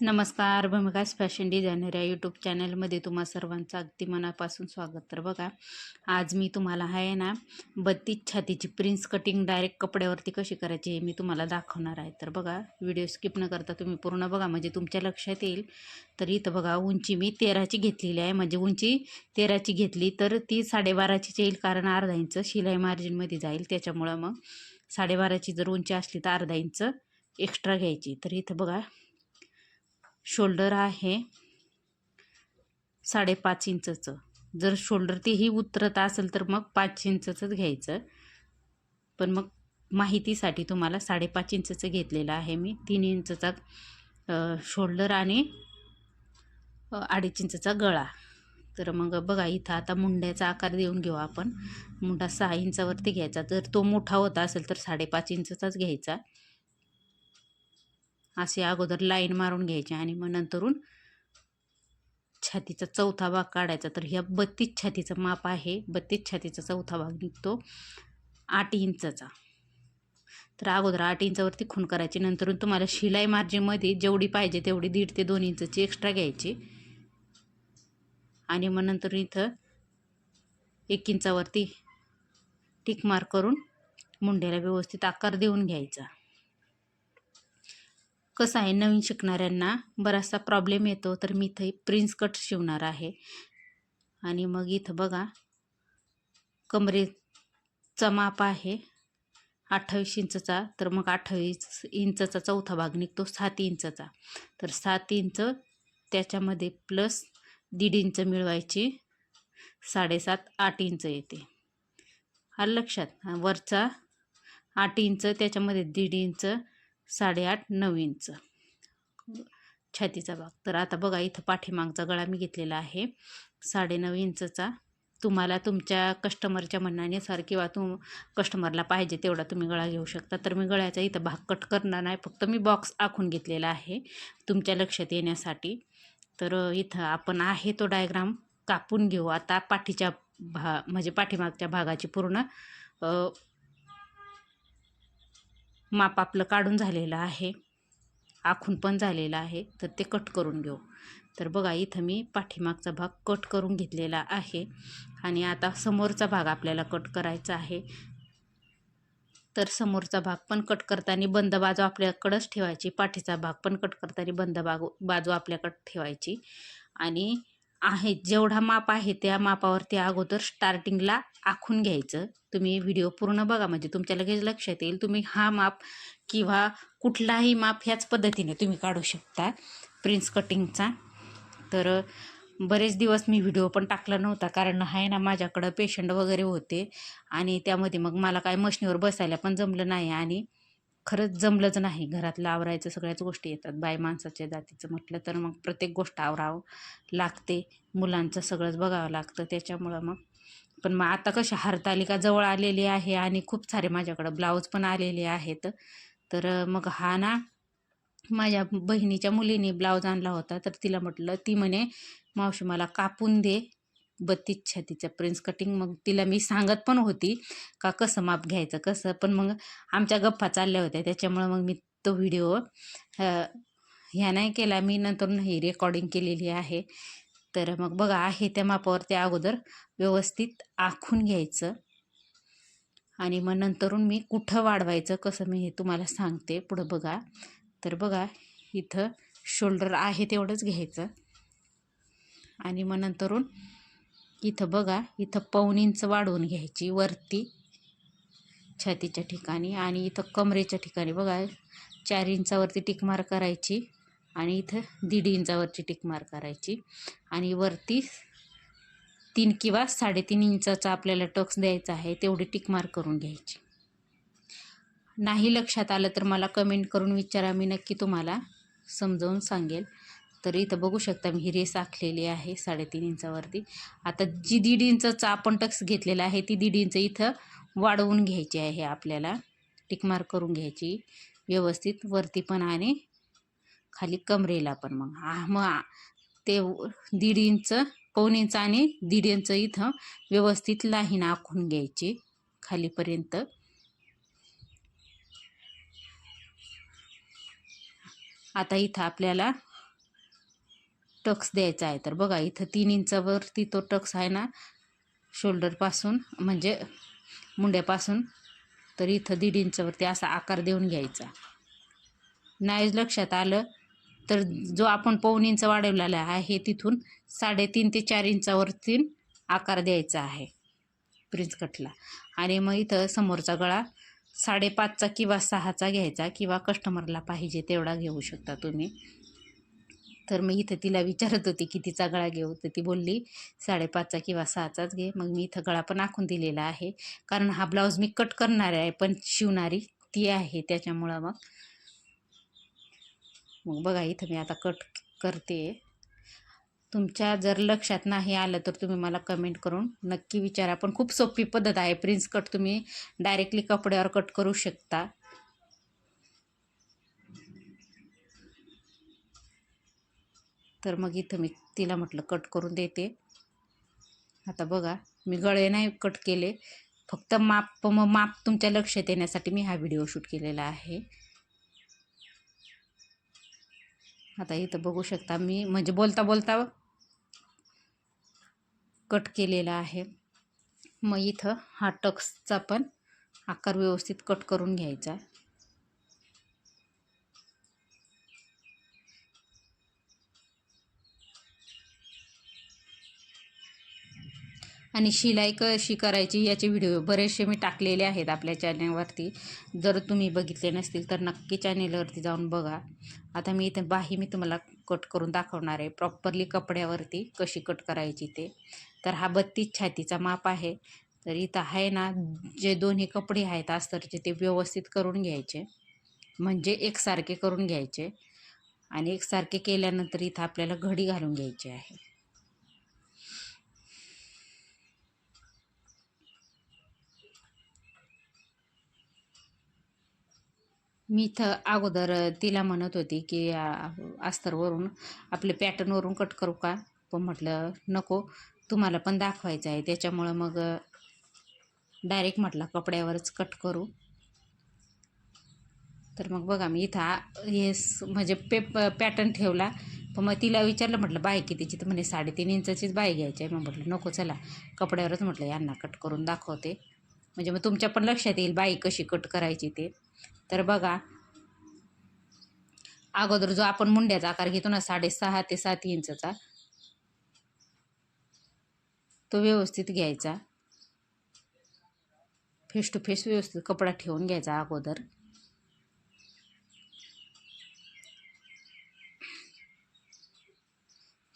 नमस्कार भूमिकास fashion designer या यूट्यूब चॅनलमध्ये तुम्हा सर्वांचं अगदी मनापासून स्वागत. तर बघा आज मी तुम्हाला आहे ना बत्तीस छातीची प्रिन्स कटिंग डायरेक्ट कपड्यावरती कशी करायची हे मी तुम्हाला दाखवणार आहे. तर बघा व्हिडिओ स्किप न करता तुम्ही पूर्ण बघा म्हणजे तुमच्या लक्षात येईल. तर इथं बघा उंची मी तेराची घेतलेली आहे. म्हणजे उंची तेराची घेतली तर ती साडेबाराचीच येईल कारण अर्धा इंच शिलाई मार्जिनमध्ये जाईल. त्याच्यामुळं मग साडेबाराची जर उंची असली तर अर्धा इंच एक्स्ट्रा घ्यायची. तर इथं बघा शोल्डर आहे साडेपाच इंचचं. जर शोल्डर तेही उतरत असेल तर मग पाच इंचचंच घ्यायचं. पण मग माहितीसाठी तुम्हाला साडेपाच इंचचं घेतलेलं आहे मी. तीन इंचचा शोल्डर आणि अडीच इंचचा गळा. तर मग बघा इथं आता मुंड्याचा आकार देऊन घेऊ आपण. मुंडा सहा इंचावरती घ्यायचा. जर तो मोठा होता असेल तर साडेपाच इंचचाच घ्यायचा. असे अगोदर लाईन मारून घ्यायची आणि मग नंतरून छातीचा चौथा भाग काढायचा. तर ह्या बत्तीस छातीचं माप आहे. बत्तीस छातीचा चौथा भाग निघतो आठ इंचचा. तर अगोदर आठ इंचावरती खून करायची. नंतरून तुम्हाला शिलाई मार्जिनमध्ये जेवढी पाहिजे तेवढी दीड ते दोन इंचची एक्स्ट्रा घ्यायची. आणि मग नंतर इथं एक इंचावरती टिक मार्क करून मुंड्याला व्यवस्थित आकार देऊन घ्यायचा. कसं आहे नवीन शिकणाऱ्यांना बराचसा प्रॉब्लेम येतो तर मी इथं प्रिन्स कट शिवणार आहे. आणि मग इथं बघा कमरेचा माप आहे अठ्ठावीस इंचचा तर मग अठ्ठावीस इंचचा चौथा भाग निघतो सात इंचचा. तर सात इंच त्याच्यामध्ये प्लस दीड इंच मिळवायची साडेसात आठ इंच येते. आलं लक्षात? वरचा आठ इंच त्याच्यामध्ये दीड इंच साडेआठ नऊ इंच. छातीचा भाग. तर आता बघा इथं पाठीमागचा गळा मी घेतलेला आहे. साडेनऊ इंचचा. तुम्हाला तुमच्या कस्टमरच्या म्हणण्यानुसार किंवा तुम कस्टमरला पाहिजे तेवढा तुम्ही गळा घेऊ शकता. तर मी गळ्याचा इथं भाग कट करणार नाही. फक्त मी बॉक्स आखून घेतलेला आहे तुमच्या लक्षात येण्यासाठी. तर इथं आपण आहे तो डायग्राम. कापून घेऊ. आता पाठीच्या भा म्हणजे पाठीमागच्या भागाची पूर्ण माप आपलं काढून झालेलं आहे. आखून पण झालेलं आहे. तर ते कट करून घेऊ. तर बघा इथं मी पाठीमागचा भाग कट करून घेतलेला आहे. आणि आता समोरचा भाग आपल्याला कट करायचा आहे. तर समोरचा भाग पण कट करताना बंद बाजू आपल्याकडंच ठेवायची. पाठीचा भाग पण कट करताना बंद बाजू बाजू आपल्याकडं ठेवायची. आणि आहे जेवढा माप आहे त्या मापावरती अगोदर स्टार्टिंगला आखून घ्यायचं. तुम्ही व्हिडिओ पूर्ण बघा म्हणजे तुमच्या लगेच लक्षात येईल तुम्ही हा माप किंवा कुठलाही माप ह्याच पद्धतीने तुम्ही काढू शकता प्रिन्स कटिंगचा तर बरेच दिवस मी व्हिडिओ पण टाकला नव्हता कारण आहे ना माझ्याकडं पेशंट वगैरे होते आणि त्यामध्ये मग मला काय मशनीवर बसायला पण जमलं नाही आणि खरंच जमलंच नाही. घरातलं आवरायचं सगळ्याच गोष्टी येतात. बाय माणसाच्या जातीचं म्हटलं तर मग प्रत्येक गोष्ट आवरावं लागते. मुलांचं सगळंच बघावं लागतं. त्याच्यामुळं मग. पण मग आता कशा हरतालिका जवळ आलेली आहे आणि खूप सारे माझ्याकडं ब्लाऊज पण आलेले आहेत. तर मग हा ना माझ्या बहिणीच्या मुलीने ब्लाऊज आणला होता. तर तिला म्हटलं ती म्हणे मावशी मला कापून दे. बत्तीस छातीचं प्रिन्स कटिंग मग तिला मी सांगत पण होती का कसं माप घ्यायचं कसं? पण मग आमच्या गप्पा चालल्या होत्या त्याच्यामुळं मग मी तो व्हिडिओ ह्या नाही केला. मी नंतर ही रेकॉर्डिंग केलेली आहे. तर मग बघा आहे त्या मापावर त्या अगोदर व्यवस्थित आखून घ्यायचं. आणि मग नंतरून मी कुठं वाढवायचं कसं मी हे तुम्हाला सांगते. पुढं बघा. तर बघा इथं शोल्डर आहे तेवढंच घ्यायचं. आणि मग नंतरून इथं बघा इथं पाऊन इंच वाढवून घ्यायची वरती छातीच्या ठिकाणी आणि इथं कमरेच्या ठिकाणी बघा चार इंचावरती टिकमार करायची आणि इथं दीड इंचावरची टिकमार करायची आणि वरती तीन किंवा साडेतीन इंचाचा आपल्याला टक्स द्यायचा आहे तेवढी टिकमार करून घ्यायची. नाही लक्षात आलं तर मला कमेंट करून विचारा मी नक्की तुम्हाला समजावून सांगेल. तर इथं बघू शकता मी ही रेस आखलेली आहे साडेतीन इंचावरती. आता जी दीड इंचचा आपण टक्स घेतलेला आहे ती दीड इंच इथं वाढवून घ्यायची आहे आपल्याला. टिकमार करून घ्यायची. व्यवस्थित वरती पण आणि खाली कमरेला पण मग. हा मग ते दीड इंच पाऊण इंच आणि दीड इंच इथं व्यवस्थित लाहीन आखून घ्यायची खालीपर्यंत. आता इथं आपल्याला टक्स द्यायचा आहे. तर बघा इथं तीन इंचावरती तो टक्स आहे ना शोल्डरपासून म्हणजे मुंड्यापासून तर इथं दीड इंचावरती असा आकार देऊन घ्यायचा. नाही लक्षात आलं? तर जो आपण पाऊन इंच वाढवलेला आहे तिथून साडेतीन ते चार इंचावरती आकार द्यायचा आहे प्रिन्स कटला. आणि मग इथं समोरचा गळा साडेपाचचा किंवा सहाचा घ्यायचा किंवा कस्टमरला पाहिजे तेवढा घेऊ शकता तुम्ही. तर मी इथं तिला विचारत होती कितीचा गळा घेऊ? तर ती बोलली साडेपाचचा किंवा सहाचाच घे. मग मी इथं गळा पण आखून दिलेला आहे. कारण हा ब्लाऊज मी कट करणार आहे पण शिवणारी ती आहे त्याच्यामुळं मग. मग बघा इथं मी आता कट करते. तुमच्या जर लक्षात नाही आलं तर तुम्ही मला कमेंट करून नक्की विचारा. पण खूप सोपी पद्धत आहे. प्रिन्स कट तुम्ही डायरेक्टली कपड्यावर कट करू शकता. तर मग इथं मी तिला म्हटलं कट करून देते. आता बघा मी गळे नाही कट केले. फक्त माप मग माप तुमच्या लक्षात येण्यासाठी मी हा व्हिडिओ शूट केलेला आहे. आता इथं बघू शकता मी म्हणजे बोलता बोलता कट केलेला आहे. मग इथं हा टक्सचा पण आकार व्यवस्थित कट करून घ्यायचा. आणि शिलाई कशी करायची याचे व्हिडिओ बरेचसे मी टाकलेले आहेत आपल्या चॅनलवरती जर तुम्ही बघितले नसतील तर नक्की चॅनेलवरती जाऊन बघा. आता मी इथे बाही मी तुम्हाला कट करून दाखवणार आहे. प्रॉपरली कपड्यावरती कशी कट करायची ते. तर हा बत्तीस छातीचा माप आहे. तर इथं आहे ना जे दोन्ही कपडे आहेत अस्तरचे ते व्यवस्थित करून घ्यायचे. म्हणजे एकसारखे करून घ्यायचे. आणि एकसारखे केल्यानंतर इथं आपल्याला घडी घालून घ्यायची आहे. मी इथं अगोदर तिला म्हणत होती की अस्तरवरून आपले पॅटर्नवरून कट करू का? पण म्हटलं नको तुम्हाला पण दाखवायचं आहे. त्याच्यामुळं मग डायरेक्ट म्हटलं कपड्यावरच कट करू. तर मग बघा मी इथं हे म्हणजे पेप पॅटर्न ठेवला. पण मग तिला विचारलं म्हटलं बाय कितीची तर म्हणे साडेतीन इंचाचीच बाय घ्यायची आहे. मग म्हटलं नको चला कपड्यावरच म्हटलं यांना कट करून दाखवते. म्हणजे मग तुमच्या पण लक्षात येईल बाई कशी कट करायची ते. तर बघा. अगोदर जो आपण मुंड्याचा आकार घेतो ना साडेसहा ते सात इंचचा तो व्यवस्थित घ्यायचा. फेस टू फेस व्यवस्थित कपडा ठेवून घ्यायचा अगोदर.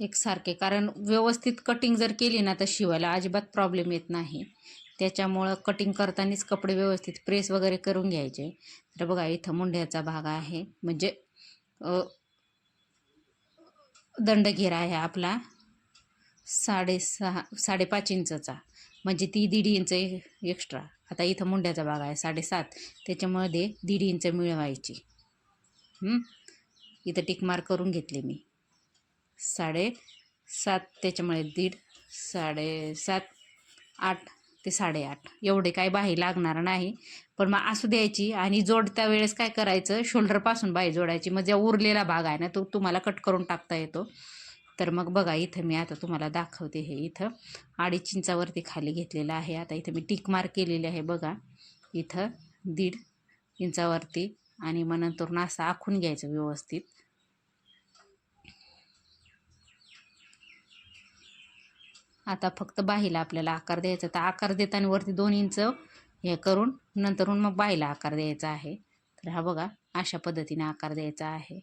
एकसारखे कारण व्यवस्थित कटिंग जर केली ना तर शिवायला अजिबात प्रॉब्लेम येत नाही. त्याच्यामुळं कटिंग करतानाच कपडे व्यवस्थित प्रेस वगैरे करून घ्यायचे. तर बघा इथं मुंड्याचा भाग आहे. म्हणजे दंडघेरा आहे आपला. साडेसहा साडेपाच इंचचा. म्हणजे ती दीड इंच एक्स्ट्रा आता इथं मुंड्याचा भाग आहे साडेसात. त्याच्यामध्ये दीड इंच मिळवायची. इथं टिकमार करून घेतले मी. साडे सात त्याच्यामुळे दीड साडेसात आठ ते साडेआठ. एवढे काय बाही लागणार नाही. पण मग असू द्यायची. आणि जोडत्या वेळेस काय करायचं? शोल्डरपासून बाही जोडायची. मग ज्या उरलेला भाग आहे ना तो तुम्हाला कट करून टाकता येतो. तर मग बघा इथं मी आता तुम्हाला दाखवते हे इथं. अडीच इंचावरती खाली घेतलेलं आहे. आता इथं मी टिक मार्क केलेली आहे बघा. इथं दीड इंचावरती. आणि मग नंतर असं आखून घ्यायचं व्यवस्थित. आता फक्त बाहीला आपल्याला आकार द्यायचा तर आकार देताना वरती दोन इंच हे करून नंतरून मग बाहीला आकार द्यायचा आहे. तर हा बघा अशा पद्धतीने आकार द्यायचा आहे.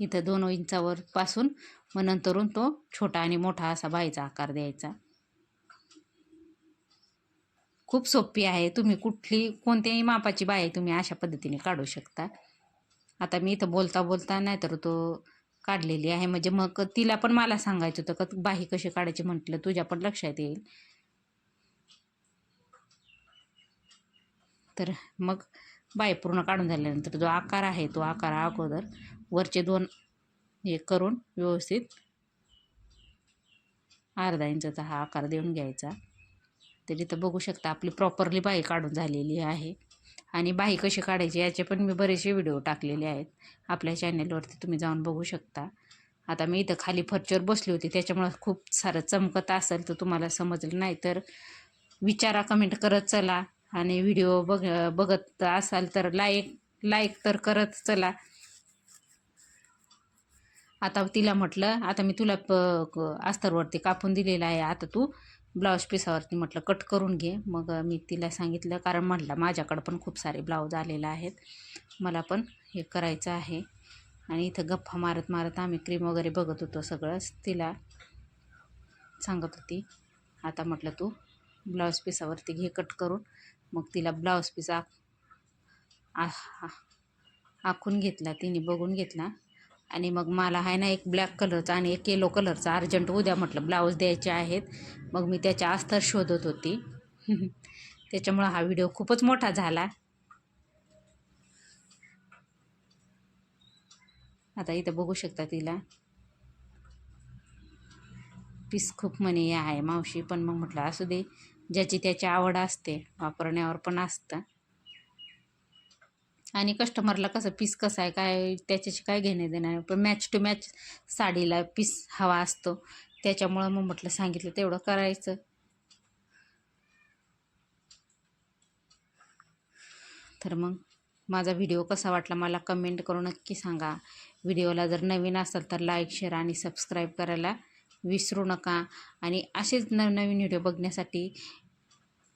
इथं दोन इंचावर पासून मग नंतरून तो छोटा आणि मोठा असा बाईचा आकार द्यायचा. खूप सोपी आहे. तुम्ही कुठली कोणत्याही मापाची बाई तुम्ही अशा पद्धतीने काढू शकता. आता मी इथं बोलता बोलता नाही तर तो काढलेली आहे. म्हणजे मग तिला पण मला सांगायचं होतं का बाही कशी काढायची? म्हटलं तुझ्या पण लक्षात येईल. तर मग बाई पूर्ण काढून झाल्यानंतर जो आकार आहे तो आकार अगोदर वरचे दोन हे करून व्यवस्थित अर्धा इंचाचा हा आकार देऊन घ्यायचा. तर इथं बघू शकता आपली प्रॉपरली बाई काढून झालेली आहे. आणि बाही कशी काढायची याचे पण मी बरेचसे व्हिडिओ टाकलेले आहेत. आपल्या चॅनेलवरती तुम्ही जाऊन बघू शकता. आता मी इथं खाली फर्चर बसली होती त्याच्यामुळं खूप सारं चमकत असेल तर तुम्हाला समजलं नाही तर विचारा कमेंट करत चला. आणि व्हिडिओ बघ बघत असाल तर लाईक लाईक तर करत चला. आता तिला म्हटलं आता मी तुला प अस्तरवरती कापून दिलेलं आहे. आता तू ब्लाऊज पिसावरती म्हटलं कट करून घे. मग मी तिला सांगितलं कारण म्हटलं माझ्याकडं पण खूप सारे ब्लाऊज आलेले आहेत. मला पण हे करायचं आहे. आणि इथं गप्पा मारत मारत आम्ही क्रीम वगैरे बघत होतो सगळंच. तिला सांगत होती आता म्हटलं तू ब्लाऊज पिसावरती घे कट करून. मग तिला ब्लाऊज पीस आख आ- आ- आखून घेतला तिने बघून घेतला. आणि मग मला आहे ना एक ब्लॅक कलरचा आणि एक येलो कलरचा अर्जंट उद्या म्हटलं ब्लाऊज द्यायचे आहेत. मग मी त्याच्या अस्तर शोधत होती. त्याच्यामुळं हा व्हिडिओ खूपच मोठा झाला. आता इथं बघू शकता तिला. पीस खूप म्हणे हे आहे. मावशी पण मग म्हटलं असू दे. ज्याची त्याची आवड असते वापरण्यावर पण असतं. आणि कस्टमरला कसं पीस कसं आहे काय त्याच्याशी काय घेणे देणार आहे. पण मॅच टू मॅच साडीला पीस हवा असतो. त्याच्यामुळं मग म्हटलं सांगितलं तेवढं करायचं. तर मग माझा व्हिडिओ कसा वाटला मला कमेंट करून नक्की सांगा. व्हिडिओला जर नवीन असाल तर लाईक शेअर आणि सबस्क्राईब करायला विसरू नका. आणि असेच नवनवीन व्हिडिओ बघण्यासाठी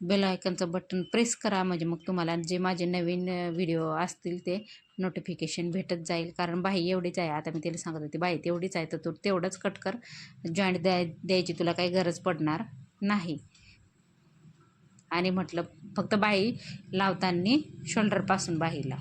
बेल आयकनचं बटन प्रेस करा. म्हणजे मग तुम्हाला जे माझे नवीन व्हिडिओ असतील ते नोटिफिकेशन भेटत जाईल. कारण बाई एवढीच आहे. आता मी तिला सांगत होती बाई तेवढीच आहे तर तू तेवढंच कट कर. जॉईंट द्याय द्यायची तुला काही गरज पडणार नाही. आणि म्हटलं फक्त बाई लावताना शोल्डरपासून बाहीला